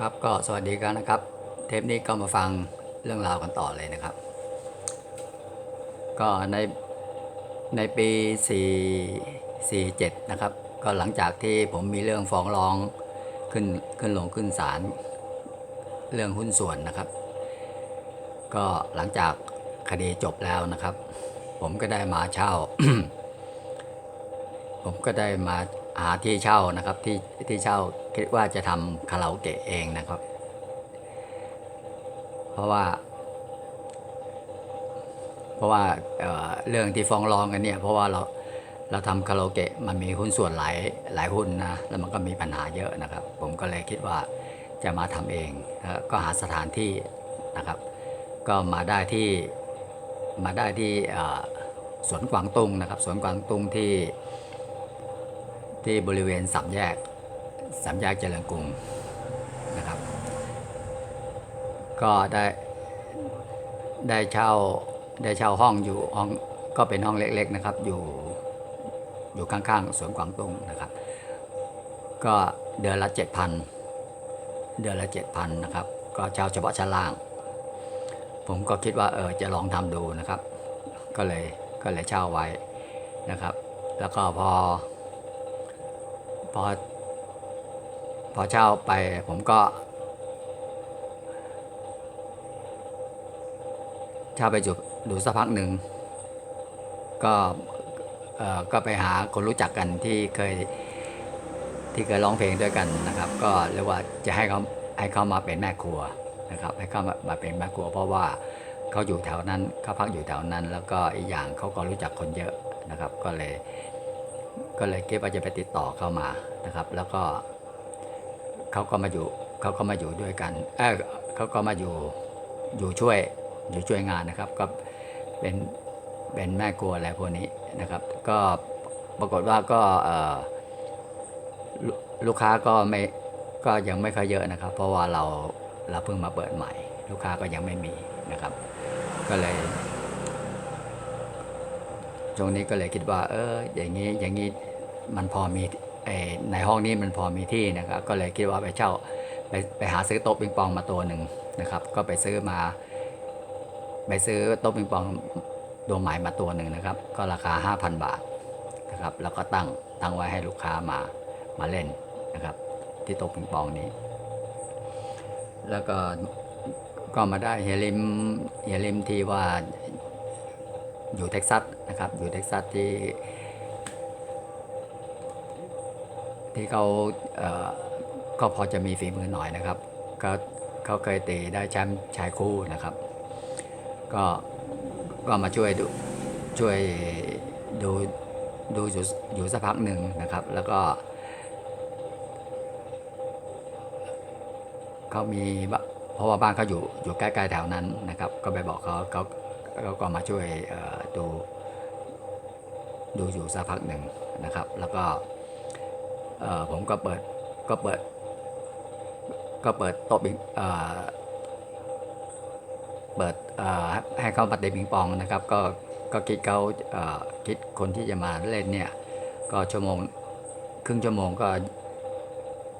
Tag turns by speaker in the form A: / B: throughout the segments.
A: ครับก็สวัสดีกันนะครับ เทปนี้ก็มาฟังเรื่องราวกันต่อเลยนะครับ ก็ในในปี 4 47 นะครับ ก็หลังจากที่ผมมีเรื่องฟ้องร้องขึ้นขึ้นลงขึ้นศาลเรื่องหุ้นส่วนนะครับ ก็หลังจากคดีจบแล้วนะครับ ผมก็ได้มาเช่า ผมก็ได้มาหาที่เช่านะครับที่ที่เช่า คิดว่าจะทำคาราโอเกะเองนะครับ เพราะว่า เพราะว่าเเรื่องที่ฟ้องร้องกันเนี่ย เพราะว่าเราเราทำคาราโอเกะมันมีหุ้นส่วนหลายหลายหุ้นนะแล้วมันก็มีปัญหาเยอะนะครับ ผมก็เลยคิดว่าจะมาทำเองก็หาสถานที่นะครับ ก็มาได้ที่มาได้ที่สวนกวางตุงนะครับสวนกวางตุงที่ที่บริเวณสามแยก สามแยกเจริญกรุงนะครับ ก็ได้ได้เช่าได้เช่าห้องอยู่ห้องก็เป็นห้องเล็กๆนะครับ อยู่อยู่ข้างๆสวนกวางตุ้งนะครับ ก็เดือนละเจ็ดพันเดือนละเจ็ดพันนะครับ ก็เช่าเฉพาะชั้นล่าง ผมก็คิดว่าเออจะลองทำดูนะครับ ก็เลยก็เลยเช่าไว้นะครับ แล้วก็พอพอ พอเช่าไปผมก็ เช่าไปจุดูสักพักหนึ่ง ก็เออก็ไปหาคนรู้จักกันที่เคยที่เคยร้องเพลงด้วยกันนะครับ ก็เรียกว่าจะให้เขาให้เขามาเป็นแม่ครัวนะครับ ให้เขามามาเป็นแม่ครัว เพราะว่าเขาอยู่แถวนั้นเขาพักอยู่แถวนั้น แล้วก็อีกอย่างเขาก็รู้จักคนเยอะนะครับ ก็เลย ก็เลยคิดว่าจะไปติดต่อเข้ามานะครับ แล้วก็ เขาก็มาอยู่เขาก็มาอยู่ด้วยกันเออเขาก็มาอยู่อยู่ช่วยอยู่ช่วยงานนะครับ ก็เป็นเป็นแม่ครัวอะไรพวกนี้นะครับ ก็ปรากฏว่าก็เออลูกค้าก็ไม่ก็ยังไม่ค่อยเยอะนะครับ เพราะว่าเราเราเพิ่งมาเปิดใหม่ ลูกค้าก็ยังไม่มีนะครับ ก็เลยช่วงนี้ก็เลยคิดว่า เอออย่างนี้อย่างนี้มันพอมี ในห้องนี้มันพอมีที่นะครับก็เลยคิดว่าไปเช่าไปไปหาซื้อโต๊ะปิงปองมาตัวหนึ่งนะครับ ก็ไปซื้อมา ไปซื้อโต๊ะปิงปองตัวใหม่มาตัวหนึ่งนะครับ ก็ราคา 5,000 บาทนะครับ แล้วก็ตั้งตั้งไว้ให้ลูกค้ามามาเล่นนะครับ ที่โต๊ะปิงปองนี้ แล้วก็ก็มาได้เฮลิมเฮลิมที่ว่าอยู่เท็กซัสนะครับ อยู่เท็กซัสที่ ที่เขาก็พอจะมีฝีมือหน่อยนะครับก็เขาเคยเตีได้แชมป์ชายคู่นะครับ ก็ก็มาช่วยดูช่วยดูดูอยู่อยู่สักพักหนึ่งนะครับ แล้วก็เขามีเพราะว่าบ้านเขาอยู่อยู่ใกล้ๆแถวนั้นนะครับ ก็ไปบอกเขาเขาเขาก็มาช่วยดูดูอยู่สักพักหนึ่งนะครับ แล้วก็ ผมก็เปิดก็เปิด ก็เปิดโต๊ะบิงเปิดให้เขามาเตะปิงปองนะครับ ก็ก็คิดเขาคิดคนที่จะมาเล่นเนี่ย ก็ชั่วโมงครึ่งชั่วโมงก็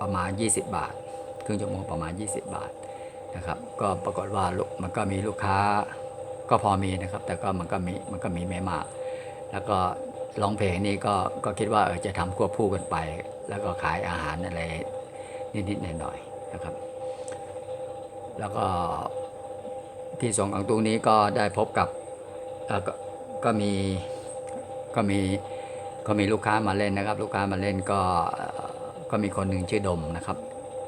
A: ประมาณ 20 บาท ครึ่งชั่วโมงประมาณ 20 บาทนะครับ ก็ปรากฏว่ามันก็มีลูกค้าก็พอมีนะครับ แต่ก็มันก็มีมันก็มีไม่มาก แล้วก็ ร้องเพลงนี่ก็ก็คิดว่าจะทำควบคู่กันไป แล้วก็ขายอาหารอะไรนิดๆหน่อยๆนะครับ แล้วก็ที่สงกังตุงนี้ก็ได้พบกับก็ก็มีก็มีก็มีลูกค้ามาเล่นนะครับ ลูกค้ามาเล่นก็ก็มีคนหนึ่งชื่อดมนะครับ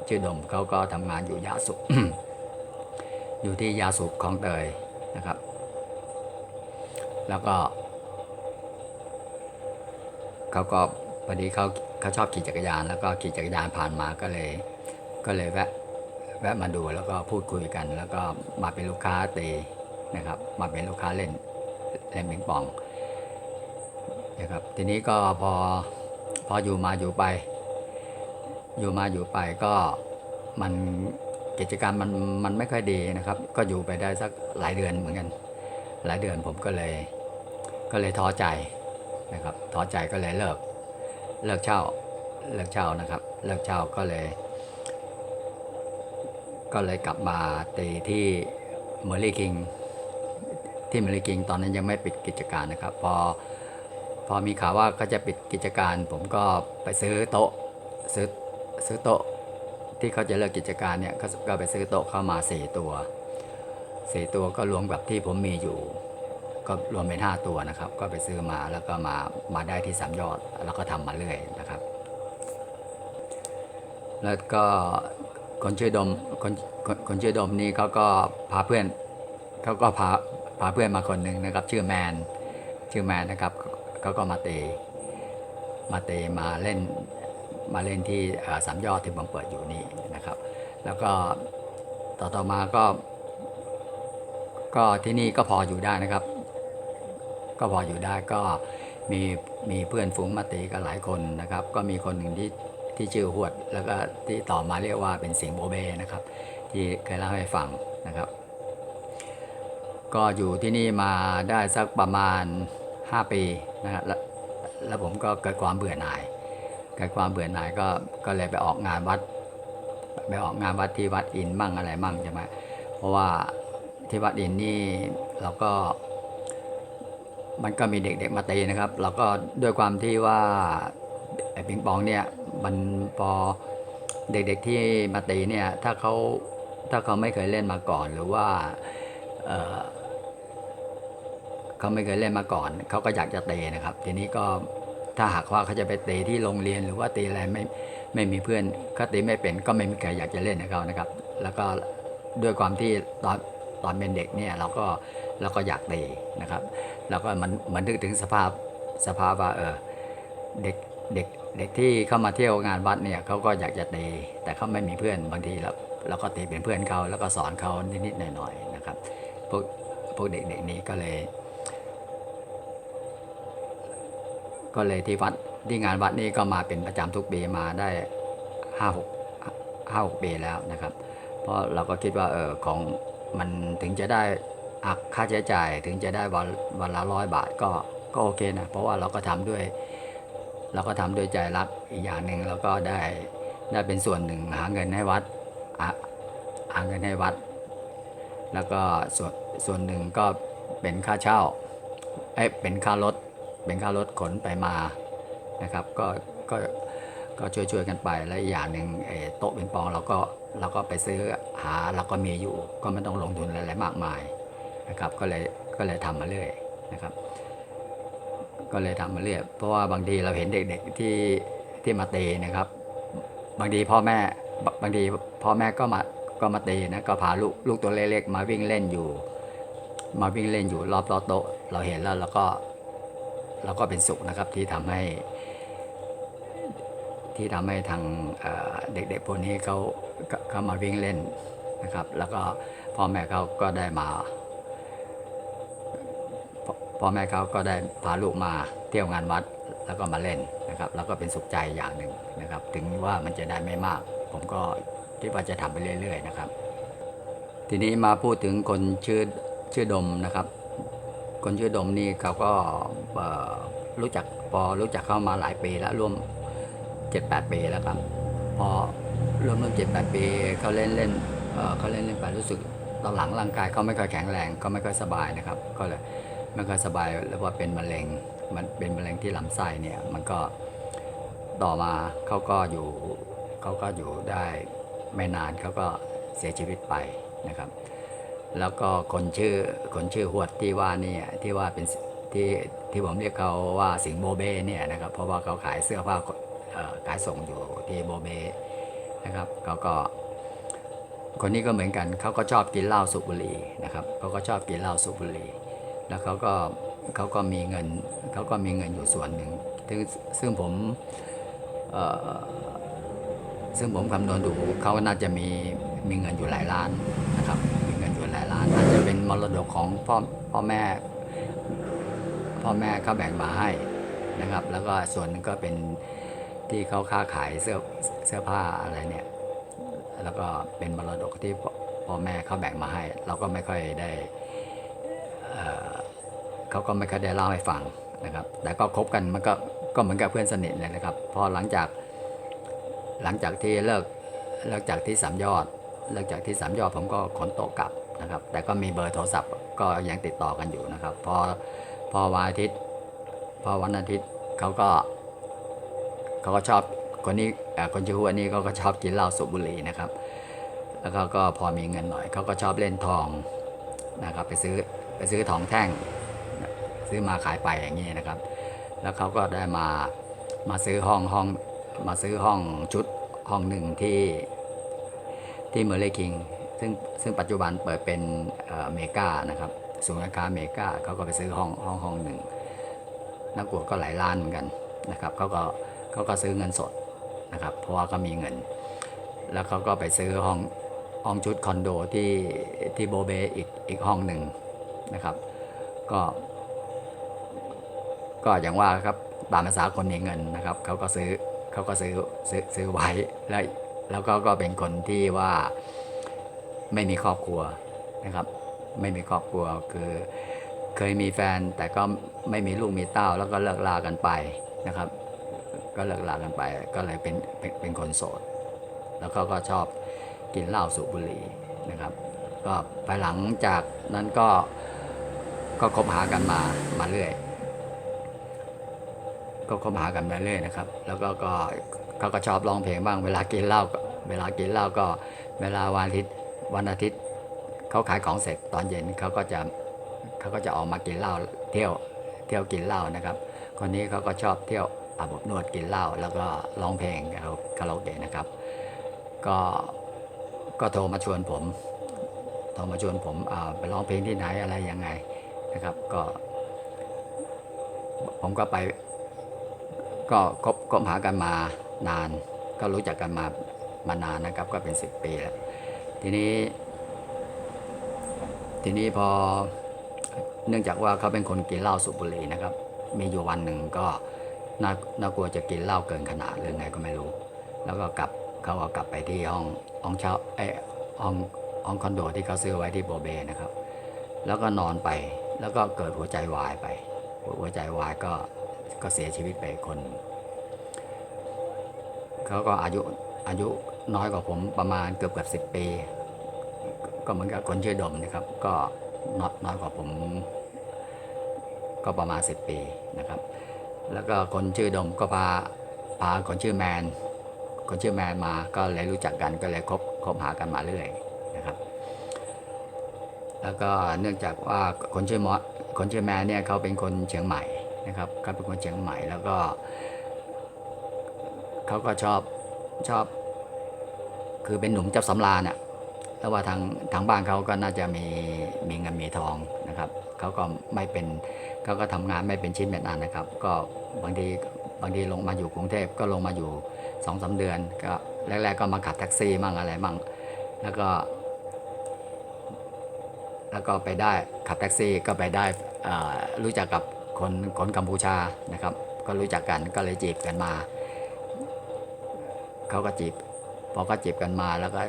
A: ชื่อดมเขาก็ทำงานอยู่ยาสุอยู่ที่ยาสุของเตยนะครับ แล้วก็ เขาก็พอดีเขาเขาชอบขี่จักรยาน แล้วก็ขี่จักรยานผ่านมาก็เลย ก็เลยแวะแวะมาดูแล้วก็พูดคุยกัน แล้วก็มาเป็นลูกค้าตีนะครับ มาเป็นลูกค้าเล่นเล่นปิงปองนะครับทีนี้ก็พอพออยู่มาอยู่ไป อยู่มาอยู่ไปก็มันกิจการมันมันไม่ค่อยดีนะครับ ก็อยู่ไปได้สักหลายเดือนเหมือนกัน หลายเดือนผมก็เลย ก็เลยท้อใจ นะครับท้อใจก็เลยเลิก เลิกเช่า เลิกเช่านะครับ เลิกเช่าก็เลย ก็เลยกลับมาตีที่เมอร์ลี่คิงที่เมอร์ลี่คิงตอนนั้นยังไม่ปิดกิจการนะครับ พอพอมีข่าวว่าก็จะปิดกิจการ ผมก็ไปซื้อโต๊ะซื้อซื้อโต๊ะที่เขาจะเลิกกิจการเนี่ยก็ก็ไปซื้อโต๊ะเข้ามาสี่ตัวสี่ตัวก็รวมกับที่ผมมีอยู่ ก็รวมเป็นห้าตัวนะครับ ก็ไปซื้อมาแล้วก็มามาได้ที่สามยอดแล้วก็ทำมาเรื่อยนะครับ แล้วก็คนชื่อดมคนคนชื่อดมนี่เขาก็พาเพื่อนเขาก็พาพาเพื่อนมาคนหนึ่งนะครับ ชื่อแมนชื่อแมนนะครับเขาก็มาเตะมาเตะมาเล่นมาเล่นที่สามยอดที่ผมเปิดอยู่นี่นะครับ แล้วก็ต่อต่อมาก็ ก็ที่นี่ก็พออยู่ได้นะครับ ก็พออยู่ได้ก็มีมีเพื่อนฝูงมาตีกันหลายคนนะครับ ก็มีคนหนึ่งที่ที่ชื่อหวด แล้วก็ที่ต่อมาเรียกว่าเป็นเสิงโบเบนะครับ ที่เคยเล่าให้ฟังนะครับ ก็อยู่ที่นี่มาได้สักประมาณ 5 ปีนะครับแล้วแล้วผมก็เกิดความเบื่อหน่าย เกิดความเบื่อหน่ายก็ก็เลยไปออกงานวัดไปออกงานวัดที่วัดอินมั่งอะไรมั่งใช่ไหมเพราะว่าที่วัดอินนี่เราก็ มันก็มีเด็กๆมาตีนะครับเราก็ด้วยความที่ว่าไอ้ปิงปองเนี่ยมันพอเด็กๆที่มาตีเนี่ยถ้าเขาถ้าเขาไม่เคยเล่นมาก่อนหรือว่าเเขาไม่เคยเล่นมาก่อน เขาก็อยากจะเตะนะครับ ทีนี้ก็ถ้าหากว่าเขาจะไปเตะที่โรงเรียนหรือว่าตีอะไรไม่ไม่มีเพื่อนเขาตีไม่เป็นก็ไม่มีใครอยากจะเล่นกับเขานะครับ แล้วก็ด้วยความที่ตอน ตอนเป็นเด็กเนี่ยเราก็เราก็อยากเตะนะครับแล้วก็มันมันนึกถึงสภาพสภาพว่าเออเด็กเด็กเด็กที่เข้ามาเที่ยวงานวัดเนี่ยเขาก็อยากจะตีแต่เขาไม่มีเพื่อนบางทีเราเราก็ตีเป็นเพื่อนเขาแล้วก็สอนเขานิดๆหน่อยๆนะครับพวกพวกเด็กๆนี้ก็เลย ก็เลยที่วัดที่งานวัดนี่ก็มาเป็นประจำทุกปีมาได้ห้าหกห้าหกปีแล้วนะครับ เพราะเราก็คิดว่าเออของ มันถึงจะได้อักค่าใช้จ่ายถึงจะได้วันวันละร้อยบาทก็ก็โอเคนะเพราะว่าเราก็ทำด้วย เราก็ทำด้วยใจรักอีกอย่างหนึ่งแล้วก็ได้ได้เป็นส่วนหนึ่งหาเงินให้วัดหาเงินให้วัด แล้วก็ส่วนส่วนหนึ่งก็เป็นค่าเช่าเอ้เป็นค่ารถเป็นค่ารถขนไปมานะครับ ก็ก็ก็ช่วยๆกันไปและอีกอย่างหนึ่งโต๊ะเป็นปองเราก็ เราก็ไปซื้อหาเราก็มีอยู่ ก็ไม่ต้องลงทุนอะไรมากมายนะครับ ก็เลยก็เลยทำมาเรื่อยนะครับ ก็เลยทำมาเรื่อยเพราะว่าบางทีเราเห็นเด็กๆที่ที่มาตีนะครับ บางทีพ่อแม่บางทีพ่อแม่ก็มาก็มาตีนะก็พาลูกลูกตัวเล็กๆมาวิ่งเล่นอยู่ มาวิ่งเล่นอยู่รอบๆโต๊ะ เราเห็นแล้วเราก็เราก็เป็นสุขนะครับที่ทำให้ ที่ทำให้ทางเอ่อเด็กๆพวกนี้เขา เขาเขามาวิ่งเล่นนะครับ แล้วก็พ่อแม่เขาก็ได้มาพ่อพ่อแม่เขาก็ได้พาลูกมาเที่ยวงานวัดแล้วก็มาเล่นนะครับ แล้วก็เป็นสุขใจอย่างหนึ่งนะครับ ถึงว่ามันจะได้ไม่มาก ผมก็คิดว่าจะทำไปเรื่อย ๆ นะครับ ทีนี้มาพูดถึงคนชื่อชื่อดมนะครับ คนชื่อดมนี่เขาก็รู้จักพอรู้จักเข้ามาหลายปีแล้วร่วมเจ็ดแปดปีแล้วครับพอ ร่วมร่วมเจ็ดแปดปีเขาเล่นเล่นเขาเล่นเล่นไปรู้สึกตอนหลังร่างกายเขาไม่ค่อยแข็งแรงก็ไม่ค่อยสบายนะครับ ก็เลยไม่ค่อยสบายแล้วว่าเป็นมะเร็งมันเป็นมะเร็งที่ลำไส้เนี่ยมันก็ต่อมาเขาก็อยู่เขาก็อยู่ได้ไม่นานเขาก็เสียชีวิตไปนะครับ แล้วก็คนชื่อคนชื่อหวดที่ว่านี่ที่ว่าเป็นที่ที่ผมเรียกเขาว่าสิงโบเบ้เนี่ยนะครับเพราะว่าเขาขายเสื้อผ้าขายส่งอยู่ที่โบเบ้ นะครับเขาก็ คนนี้ก็เหมือนกันเขาก็ชอบกินเหล้าสูบบุหรี่นะครับเขาก็ชอบกินเหล้าสูบบุหรี่แล้วเขาก็เขาก็มีเงินเขาก็มีเงินอยู่ส่วนหนึ่งซึ่งซึ่งผมซึ่งผมคำนวณดูเขาน่าจะมีมีเงินอยู่หลายล้านนะครับมีเงินอยู่หลายล้านอาจจะเป็นมรดกของพ่อพ่อแม่พ่อแม่เขาแบ่งมาให้นะครับ แล้วก็ส่วนนึงก็เป็น ที่เขาค้าขายเสื้อเสื้อผ้าอะไรเนี่ย แล้วก็เป็นมรดกที่พ่อแม่เขาแบ่งมาให้ เราก็ไม่ค่อยได้เอ่อเขาก็ไม่ค่อยได้เล่าให้ฟังนะครับ แต่ก็คบกันมันก็ก็เหมือนกับเพื่อนสนิทเลยนะครับ พอหลังจากหลังจากที่เลิกเลิกจากที่สามยอดเลิกจากที่สามยอดผมก็ขนโต๊ะกลับนะครับ แต่ก็มีเบอร์โทรศัพท์ก็ยังติดต่อกันอยู่นะครับ พอพอวันอาทิตย์ พอวันอาทิตย์เขาก็ เขาก็ชอบคนนี้คนชื่อหัวนี้เขาก็ชอบกินเหล้าสูบบุหรี่นะครับ แล้วเขาก็พอมีเงินหน่อยเขาก็ชอบเล่นทองนะครับ ไปซื้อไปซื้อทองแท่ง ซื้อมาขายไปอย่างนี้นะครับ แล้วเขาก็ได้มามาซื้อห้องห้องมาซื้อห้องชุดห้องหนึ่งที่ที่เมอร์เลคิงซึ่งซึ่งปัจจุบันเปิดเป็นเมกานะครับศูนย์การค้าเมกาเขาก็ไปซื้อห้องห้องห้องหนึ่งนักกวดก็หลายล้านเหมือนกันนะครับเขาก็ เขาก็ซื้อเงินสดนะครับ เพราะว่าก็มีเงิน แล้วเขาก็ไปซื้อห้องห้องชุดคอนโดที่ที่โบเบอีกอีกห้องหนึ่งนะครับ ก็ ก็อย่างว่าครับตามภาษาคนมีเงินนะครับเขาก็ซื้อเขาก็ซื้อซื้อซื้อไว้แล้วแล้วก็ก็เป็นคนที่ว่าไม่มีครอบครัวนะครับ ไม่มีครอบครัวคือเคยมีแฟนแต่ก็ไม่มีลูกมีเต้าแล้วก็เลิกลากันไปนะครับ ก็เลิกลากันไป ก็เลยเป็นเป็นเป็นคนโสด แล้วก็ก็ชอบกินเหล้าสูบบุหรี่นะครับ ก็ภายหลังจากนั้นก็ก็คบหากันมามาเรื่อย ก็คบหากันไปเรื่อยนะครับ แล้วก็ก็เขาก็ชอบร้องเพลงบ้างเวลากินเหล้าเวลากินเหล้าก็เวลาวันอาทิตย์วันอาทิตย์เขาขายของเสร็จตอนเย็นเขาก็จะเขาก็จะออกมากินเหล้าเที่ยวเที่ยวกินเหล้านะครับ คนนี้เขาก็ชอบเที่ยว อาบอบนวดกินเหล้าแล้วก็ร้องเพลงคาราโอเกะนะครับ ก็ก็โทรมาชวนผมโทรมาชวนผมไปร้องเพลงที่ไหนอะไรยังไงนะครับ ก็ ผมก็ไป ก็คบคบหากันมานาน ก็รู้จักกันมามานานนะครับ ก็เป็นสิบปีแล้ว ทีนี้ ทีนี้พอเนื่องจากว่าเขาเป็นคนกินเหล้าสูบบุหรี่นะครับ มีอยู่วันหนึ่งก็ น่าน่ากลัวจะกินเหล้าเกินขนาดหรือไงก็ไม่รู้ แล้วก็กลับเขาก็กลับไปที่ห้องห้องเช่าไอยห้องห้องคอนโดที่เขาซื้อไว้ที่โบเบนะครับ แล้วก็นอนไปแล้วก็เกิดหัวใจวายไป หัวใจวายก็ก็เสียชีวิตไปคนเขาก็อายุอายุน้อยกว่าผมประมาณเกือบเกือบสิบปี ก็เหมือนกับคนชื่อดมนะครับ ก็น้อยน้อยกว่าผม ก็ประมาณสิบปีนะครับ แล้วก็คนชื่อดมก็พาพาคนชื่อแมน คนชื่อแมนมาก็เลยรู้จักกันก็เลยคบคบหากันมาเรื่อยนะครับ แล้วก็เนื่องจากว่าคนชื่อมอสคนชื่อแมนเนี่ยเขาเป็นคนเชียงใหม่นะครับเขาเป็นคนเชียงใหม่แล้วก็เขาก็ชอบชอบ คือเป็นหนุ่มเจ้าสำราญอะ แล้วว่าทางทางบ้านเขาก็น่าจะมีมีเงินมีทองนะครับเขาก็ไม่เป็นเขาก็ทำงานไม่เป็นชิ้นเป็นอันนะครับ ก็บางทีบางทีลงมาอยู่กรุงเทพก็ลงมาอยู่สองสาเดือนก็แรก ๆ ก็มาขับแท็กซี่มั่งอะไรมั่งแล้วก็ แล้วก็ไปได้ขับแท็กซี่ก็ไปได้รู้จักกับคนคนกัมพูชานะครับ ก็รู้จักกันก็เลยจีบกันมาเขาก็จีบพอก็จีบกันมาแล้วก็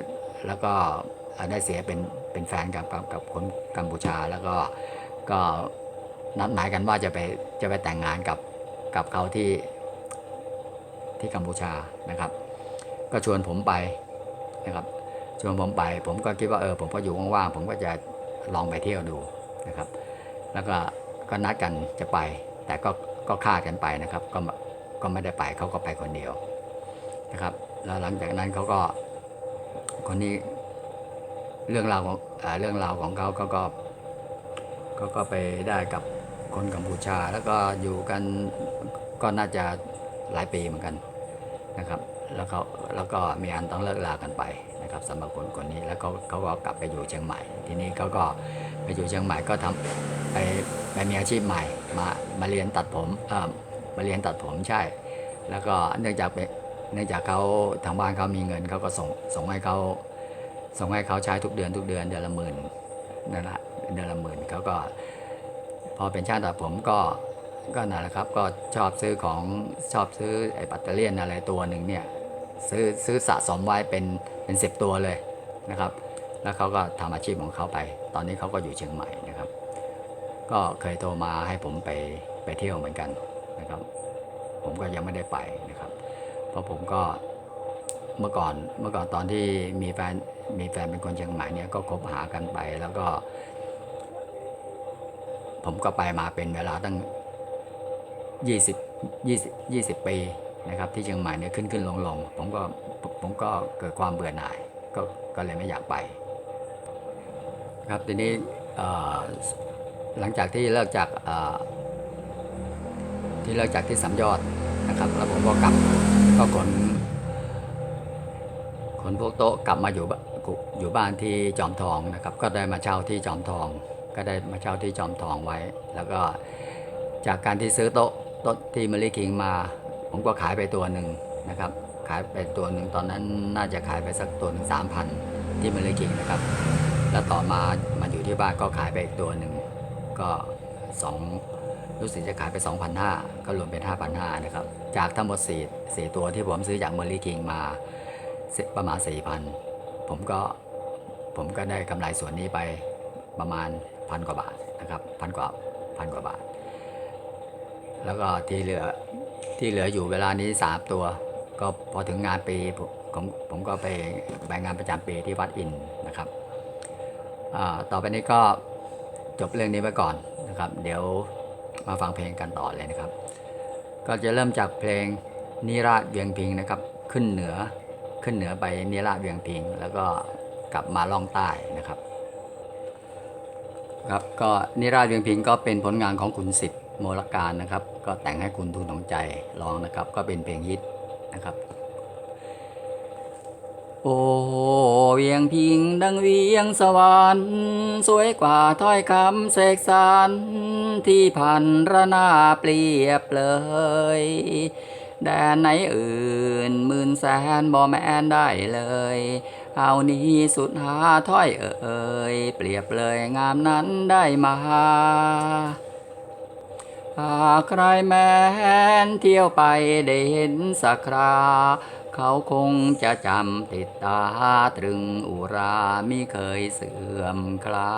A: แล้วก็ ได้เสียเป็นเป็นแฟนกับกับกับคนกัมพูชาแล้วก็ก็นัดหมายกันว่าจะไปจะไปแต่งงานกับกับเขาที่ที่กัมพูชานะครับ ก็ชวนผมไปนะครับ ชวนผมไป ผมก็คิดว่าเออผมก็อยู่ว่างๆผมก็จะลองไปเที่ยวดูนะครับ แล้วก็ก็นัดกันจะไป แต่ก็ก็คลากันไปนะครับ ก็ก็ไม่ได้ไปเขาก็ไปคนเดียวนะครับ แล้วหลังจากนั้นเขาก็คนนี้ เรื่องราวของอเรื่องราวของเขาเขาก็เขาก็ไปได้กับคนกัมพูชา แล้วก็อยู่กันก็น่าจะหลายปีเหมือนกันนะครับ แล้วเขาแล้วก็มีอันต้องเลิกลากันไปนะครับสำหรับคนคนนี้แล้วเขาเขาก็กลับไปอยู่เชียงใหม่ ทีนี้เขาก็ไปอยู่เชียงใหม่ก็ทำไปไปมีอาชีพใหม่มามาเรียนตัดผมเออมาเรียนตัดผมใช่ แล้วก็เนื่องจากเป็นเนื่องจากเขาทางบ้านเขามีเงินเขาก็ส่งส่งให้เขา ส่งให้เขาใช้ทุกเดือนทุกเดือนเดือนละหมื่นนั่นแหละเดือนละหมื่นเขาก็ พอเป็นช่างตัดผมก็ก็นั่นแหละครับก็ชอบซื้อของชอบซื้อไอ้ปัตเตอร์เลียนอะไรตัวหนึ่งเนี่ยซื้อซื้อสะสมไว้เป็นเป็นสิบตัวเลยนะครับ แล้วเขาก็ทำอาชีพของเขาไป ตอนนี้เขาก็อยู่เชียงใหม่นะครับ ก็เคยโทรมาให้ผมไปไปเที่ยวเหมือนกันนะครับ ผมก็ยังไม่ได้ไปนะครับ เพราะผมก็ เมื่อก่อนเมื่อก่อนตอนที่มีแฟนมีแฟนเป็นคนเชียงใหม่เนี่ยก็คบหากันไปแล้วก็ ผมก็ไปมาเป็นเวลาตั้ง20 20 20ปีนะครับที่เชียงใหม่เนี่ยขึ้นขึ้นลงลงผมก็ผมก็เกิดความเบื่อหน่ายก็ก็เลยไม่อยากไป ครับทีนี้หลังจากที่เลิกจากที่เลิกจากที่สามยอดนะครับ แล้วผมก็กลับก็ขน นพวกโต๊ะกลับมาอยู่บ้านอยู่บ้านที่จอมทองนะครับ ก็ได้มาเช่าที่จอมทอง ก็ได้มาเช่าที่จอมทองไว้ แล้วก็จากการที่ซื้อโต๊ะโต๊ะที่ม e ลิคิงมา ผมก็ขายไปตัวหนึ่งนะครับ ขายไปตัวหนึ่งตอนนั้นน่าจะขายไปสักตัวหนึ่งสามพันที่ม e ลิคิงนะครับ แล้วต่อมามาอยู่ที่บ้านก็ขายไปอีกตัวหนึ่งก็สองรู้สึกจะขายไป2,500ก็รวมเป็น5,500นะครับ จากทั้งหมด4 4ตัวที่ผมซื้อจากเมอรี่คิงมา ประมาณ4,000ผมก็ผมก็ได้กำไรส่วนนี้ไปประมาณพันกว่าบาทนะครับพันกว่าพันกว่าบาท แล้วก็ที่เหลือที่เหลืออยู่เวลานี้3ตัว ก็พอถึงงานปีผมผมก็ไปไปงานประจำปีที่วัดอินนะครับต่อไปนี้ก็จบเรื่องนี้ไปก่อนนะครับ เดี๋ยวมาฟังเพลงกันต่อเลยนะครับ ก็จะเริ่มจากเพลงนิราชเวียงพิงนะครับ ขึ้นเหนือ ขึ้นเหนือไปนิราเวียงพิง แล้วก็กลับมาล่องใต้นะครับครับก็นิราชเวียงพิงก็เป็นผลงานของคุณสิทธิ์โมลการนะครับ ก็แต่งให้คุณทุนของใจร้องนะครับ ก็เป็นเพลงฮิตนะครับ โอ้เวียงพิงดังเวียงสวรรค์สวยกว่าถ้อยคำเสกสรรที่พันระนาเปรียบเลย แดนไหนอื่นหมื่นแสนบ่แม่นได้เลย เอานี้สุดหาถ้อยเอ่ยเปรียบเลยงามนั้นได้มาหากใครแม้นเที่ยวไปได้เห็นสักครา เขาคงจะจำติดตาตรึงอุรามิเคยเสื่อมคลา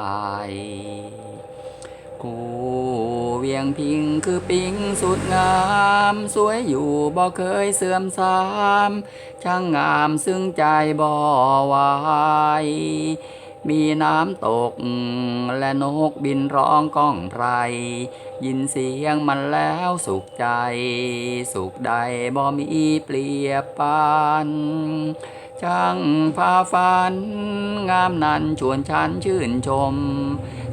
A: ย กูเวียงพิงคือปิงสุดงาม สวยอยู่บ่เคยเสื่อมสามช่างงามซึ่งใจบ่ไหวายมีน้ำตก และนกบินร้องก้องไพร ยินเสียงมันแล้วสุขใจ สุขใดบ่มีเปรียบปานช่างพาฝัน งามนั้นชวนฉันชื่นชม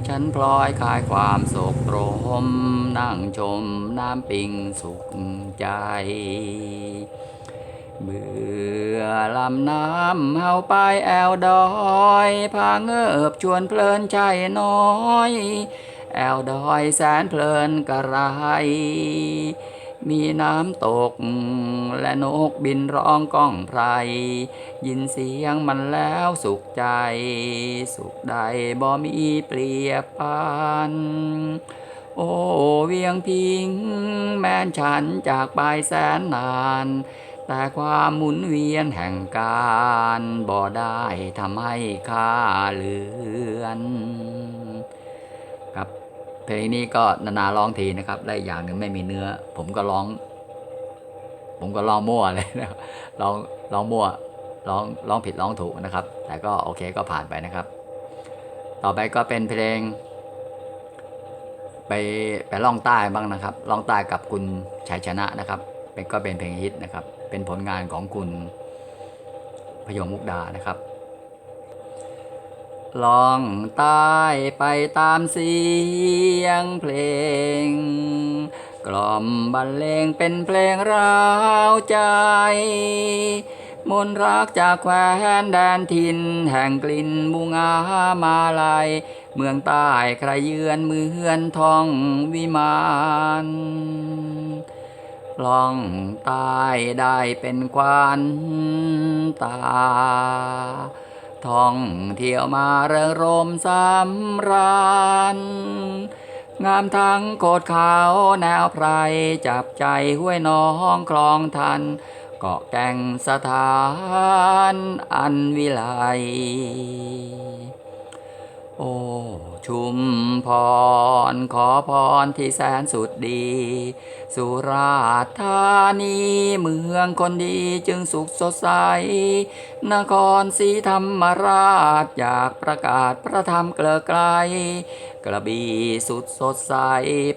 A: ฉันพลอยคลายความโศกโรม นั่งชมน้ำปิงสุขใจเบื่อลำน้ำเฮาไปแอวดอยพาเงิบชวนเพลินใจน้อย แอวดอยแสนเพลินกระไร มีน้ำตก และนกบินร้องก้องไพร ยินเสียงมันแล้วสุขใจ สุขใดบ่มีเปรียบปานโอ้เวียงพิง แม้นฉันจากไปแสนนาน แต่ความหมุนเวียนแห่งการบ่ได้ทำให้ข้าเลือน เพลงนี้ก็นานาร้องทีนะครับและอย่างหนึ่งไม่มีเนื้อ ผมก็ร้อง ผมก็ร้องมั่วเลยนะครับร้องร้องมั่วร้องร้องผิดร้องถูกนะครับ แต่ก็โอเคก็ผ่านไปนะครับ ต่อไปก็เป็นเพลง ไปไปล่องใต้บ้างนะครับล่องใต้กับคุณชัยชนะนะครับ เป็นก็เป็นเพลงฮิตนะครับ เป็นผลงานของคุณพยงมุกดานะครับ ล่องใต้ไปตามเสียงเพลง กล่อมบรรเลงเป็นเพลงราวใจมนรักจากแคว้นแดนทิน แห่งกลิ่นบุงามาลายเมืองใต้ใครเยือนเมือนทองวิมานล่องใต้ได้เป็นควันตา ท่องเที่ยวมาเริงรมสำราญ งามทั้งโคดขาวแนวไพรจับใจห้วยน้องคลองทันเกาะแก่งสถานอันวิไลโอ้ ชุมพร ขอพรที่แสนสุดดี สุราษฎร์ธานีเมืองคนดีจึงสุขสดใส นครศรีธรรมราชอยากประกาศพระธรรมเกลือไกล กระบี่สุดสดใส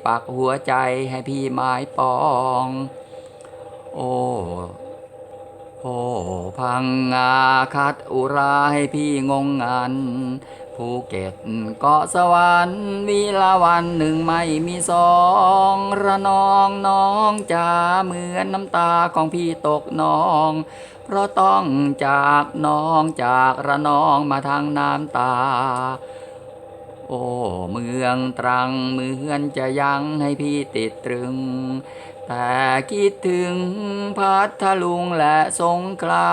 A: ปักหัวใจให้พี่ไม้ปอง โอ้โอ้พังงาคัดอุราให้พี่งงงัน ภูเก็ตเกาะสวรรค์วิลาวันหนึ่งไม่มีสองระนองน้องจ๋าเหมือนน้ำตาของพี่ตกนอง เพราะต้องจากน้องจากระนองมาทางน้ำตา โอ้เมืองตรังเหมือนจะยังให้พี่ติดตรึงแต่คิดถึงพัทลุงและสงขลา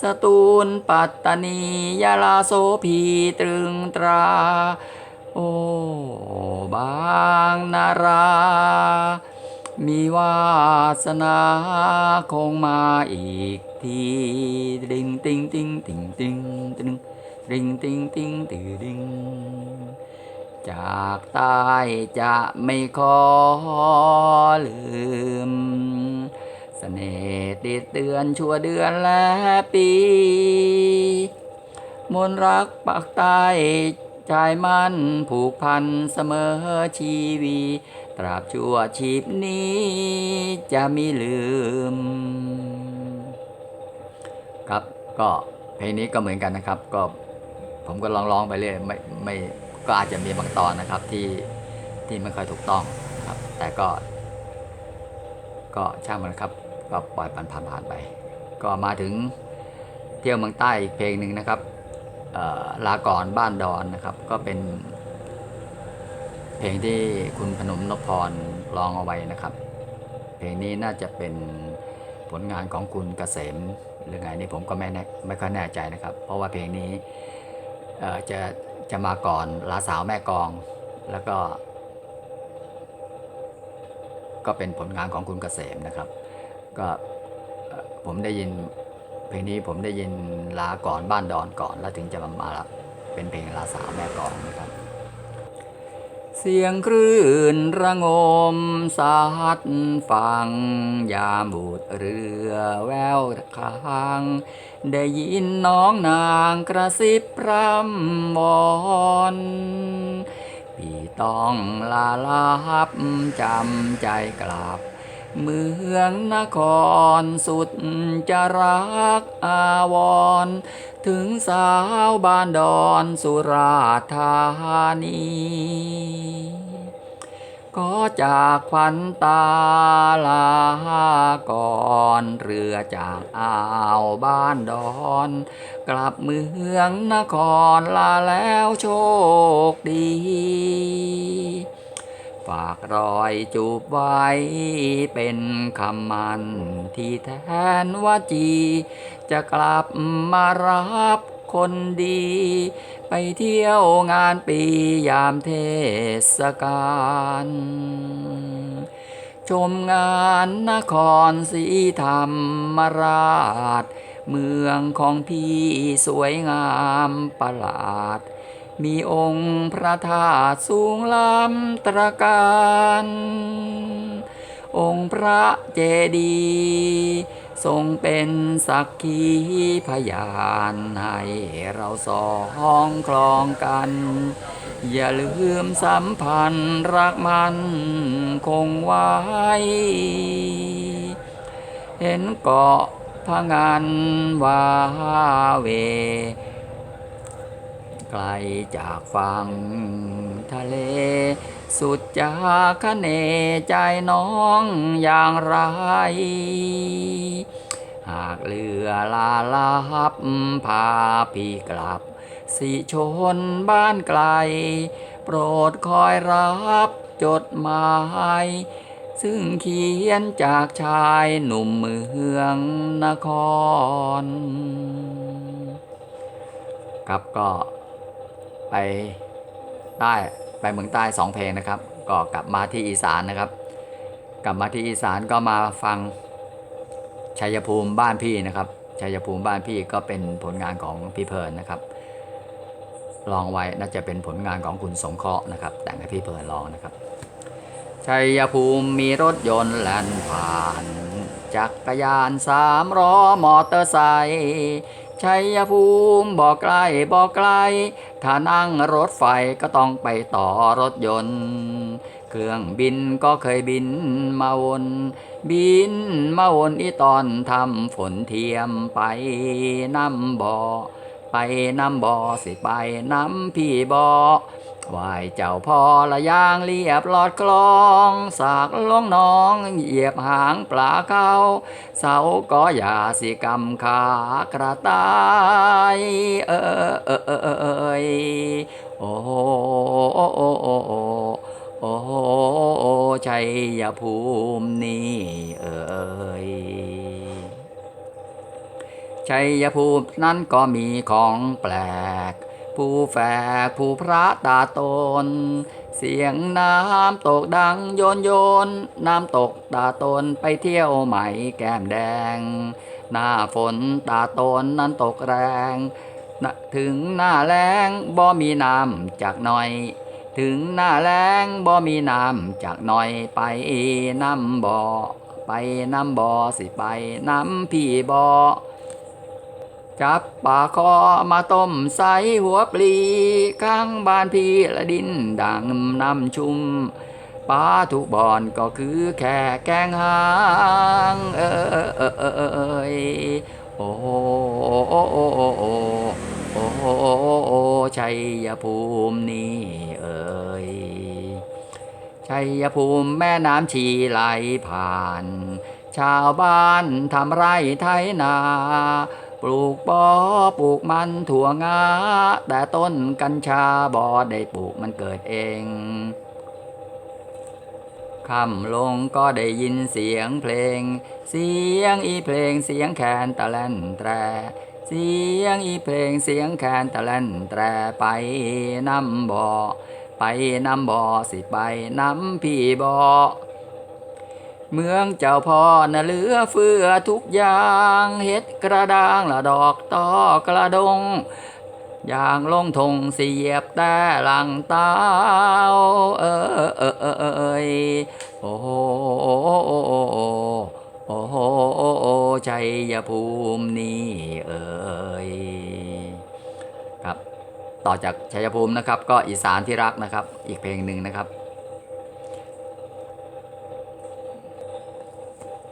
A: สตูลปัตตานียาลาโสพีตรึงตรา โอบางนารา มีวาสนาคงมาอีกทีติงติงติงติงติงติงติงติงติงติงติงจากใต้จะไม่ขอลืม สน่ห์ติดเตือนชั่วเดือนและปี มนรักปักใต้ใจมันผูกพันเสมอชีวี ตราบชั่วชีพนี้จะมีลืม ครับก็เพลงนี้ก็เหมือนกันนะครับ ก็ผมก็ลองร้องไปเรื่อยไม่ไม่ก็อาจจะมีบางตอนนะครับที่ที่ไม่ค่อยถูกต้องครับ แต่ก็ ก็ช่างมันครับ ก็ปล่อยผ่านผ่านไป ก็มาถึงเที่ยวเมืองใต้อีกเพลงหนึ่งนะครับลาก่อนบ้านดอนนะครับ ก็เป็นเพลงที่คุณพนมนพพรร้องเอาไว้นะครับ เพลงนี้น่าจะเป็นผลงานของคุณเกษมหรือไงนี่ผมก็ไม่แน่ไม่ค่อยแน่ใจนะครับ เพราะว่าเพลงนี้จะจะมาก่อนลาสาวแม่กองแล้วก็ ก็เป็นผลงานของคุณเกษมนะครับ ก็ผมได้ยินเพลงนี้ผมได้ยินลาก่อนบ้านดอนก่อนแล้วถึงจะมามาละเป็นเพลงลาสาวแม่กองนะครับ เสียงคลื่นระงมสัดฟัง ยามบูดเรือแววคาง ได้ยินน้องนางกระซิบพร่ำวอนพี่ต้องลาลับจำใจกลับ เมืองนครสุดจะรักอาวร ถึงสาวบ้านดอนสุราธานีก็จากควันตาลาก่อนเรือจากอ่าวบ้านดอน กลับเมืองนครลาแล้วโชคดีากรอยจูบไว้ เป็นคำมันที่แทนว่าจี จะกลับมารับคนดี ไปเที่ยวงานปียามเทศกาลชมงานนครศรีธรรมราช เมืองของพี่สวยงามประหลาด มีองค์พระธาตุสูงล้ำตระการ องค์พระเจดีย์ทรงเป็นสักขีพยานให้เราสองคลองกัน อย่าลืมสัมพันธ์รักมันคงไว้ เห็นเกาะพะงันวาเว ลจากฝั่งทะเล สุดจากคะเนใจน้องอย่างไร หากเรือลาลับพาพี่กลับ สิชนบ้านไกล โปรดคอยรับจดหมายซึ่งเขียนจากชายหนุ่มเมืองนคร ครับก็ ไปใต้ไปเมืองใต้สองเพลงนะครับ ก็กลับมาที่อีสานนะครับ กลับมาที่อีสานก็มาฟังชัยภูมิบ้านพี่นะครับชัยภูมิบ้านพี่ก็เป็นผลงานของพี่เพลินนะครับร้องไว้น่าจะเป็นผลงานของคุณสงเคราะห์นะครับ แต่งให้พี่เพลินร้องนะครับชัยภูมิมีรถยนต์แล่นผ่าน จักรยานสามล้อมอเตอร์ไซค์ ชัยภูมิบอกไกลบอกไกล ถ้านั่งรถไฟก็ต้องไปต่อรถยนต์ เครื่องบินก็เคยบินมาวน บินมาวนอีตอนทำฝนเทียมไปน้ำบ่อไปน้ำบ่อสิไปน้ำพี่บ่อ วายเจ้าพ่อละยางเรียบลอดคลองสากลงน้องเหยียบหางปลาเขาเสาก็อย่าสิกำขากระตายเออเออเออเออเอโอ้โโอ้โโอ้โโอ้ชัยภูมินี่เอ่ยชัยภูมินั้นก็มีของแปลก ผู้แฝกผู้พระตาตน เสียงน้ำตกดังโยนโยน น้ำตกตาตนไปเที่ยวใหม่แก้มแดง หน้าฝนตาตนนั้นตกแรงถึงหน้าแล้งบ่มีน้ำจากหน่อย ถึงหน้าแล้งบ่มีน้ำจากหน่อยไปน้ำบ่อไปน้ำบ่อสิไปน้ำพี่บ่อ จับปลาคอมาต้มใส่หัวปลีข้างบ้านพี่ละดินดังน้ำชุ่มปลาทุกบอนก็คือแค่แกงหางเออเออเออเออเอโอ้โหโอ้โหโอ้โหโอ้โหโอ้ชัยภูมินี่เอ่ยชัยภูมิแม่น้ำชีไหลผ่าน ชาวบ้านทำไร่ไถนา ปลูกปอปลูกมันถั่วงา แต่ต้นกัญชาบ่ได้ปลูกมันเกิดเองค่ำลงก็ได้ยินเสียงเพลง เสียงอีเพลงเสียงแคนตะแลนแตร เสียงอีเพลงเสียงแคนตะแลนแตรไปน้ำบ่อไปน้ำบ่อสิไปน้ำพี่บ่อ เมืองเจ้าพ่อน่ะเหลือเฟือทุกอย่างเฮ็ดกระด้างละดอกตอกระดงอย่างลงทงเสียบแต่หลังเต้าเออเออเออเออเอยโอ้โโอ้โหโอโหโอ้โหโอ้โหชัยภูมินี่เอ่ยครับ ต่อจากชัยภูมินะครับ ก็อีสานที่รักนะครับ อีกเพลงหนึ่งนะครับ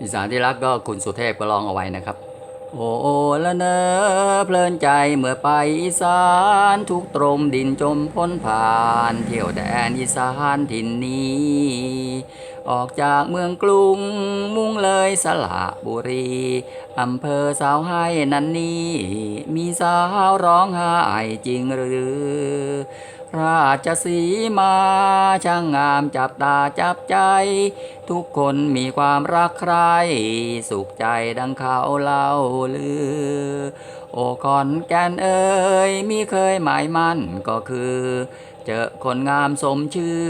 A: อีสานที่รักก็คุณสุเทพก็ร้องเอาไว้นะครับ โอ้โอละเนอเพลินใจเมื่อไปอีสานทุกตรมดินจมพ้นผ่าน เที่ยวแดนอีสานถิ่นนี้ ออกจากเมืองกรุงมุ่งเลยสละบุรีอำเภอสาวให้นันนี้ มีสาวร้องไห้จริงหรือ ราชสีมาช่างงามจับตาจับใจ ทุกคนมีความรักใคร สุขใจดังเขาเล่าลือ โอคอนแกนเอ่ยมีเคยหมายมั่นก็คือ เจอคนงามสมชื่อ